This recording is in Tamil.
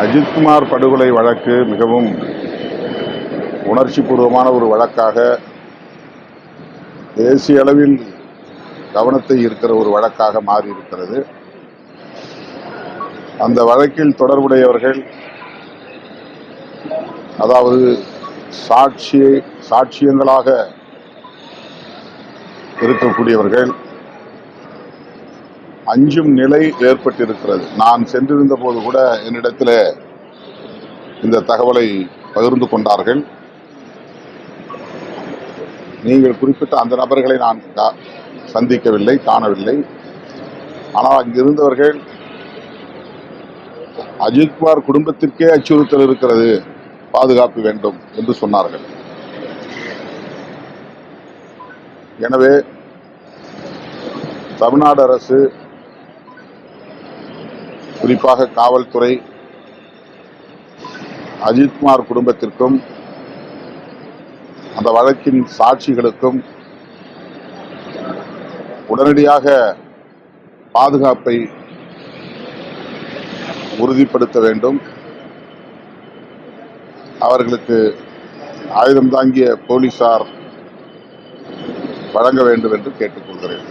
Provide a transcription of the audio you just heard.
அஜித்குமார் படுகொலை வழக்கு மிகவும் உணர்ச்சிபூர்வமான ஒரு வழக்காக தேசிய அளவில் கவனத்தை இருக்கிற ஒரு வழக்காக மாறியிருக்கிறது. அந்த வழக்கில் தொடர்புடையவர்கள் அதாவது சாட்சியை சாட்சியங்களாக இருக்கக்கூடியவர்கள் அஞ்சும் நிலை ஏற்பட்டிருக்கிறது. நான் சென்றிருந்த போது கூட என்னிடத்தில் இந்த தகவலை பகிர்ந்து கொண்டார்கள். நீங்கள் குறிப்பிட்ட அந்த நபர்களை நான் சந்திக்கவில்லை காணவில்லை. ஆனால் அங்கிருந்தவர்கள் அஜித்குமார் குடும்பத்திற்கே அச்சுறுத்தல் இருக்கிறது. பாதுகாப்பு வேண்டும் என்று சொன்னார்கள். எனவே தமிழ்நாடு அரசு குறிப்பாக காவல்துறை அஜித்குமார் குடும்பத்திற்கும் அந்த வழக்கின் சாட்சிகளுக்கும் உடனடியாக பாதுகாப்பை உறுதிப்படுத்த வேண்டும். அவர்களுக்கு ஆயுதம் தாங்கிய போலீசார் வழங்க வேண்டும் என்று கேட்டுக்கொள்கிறேன்.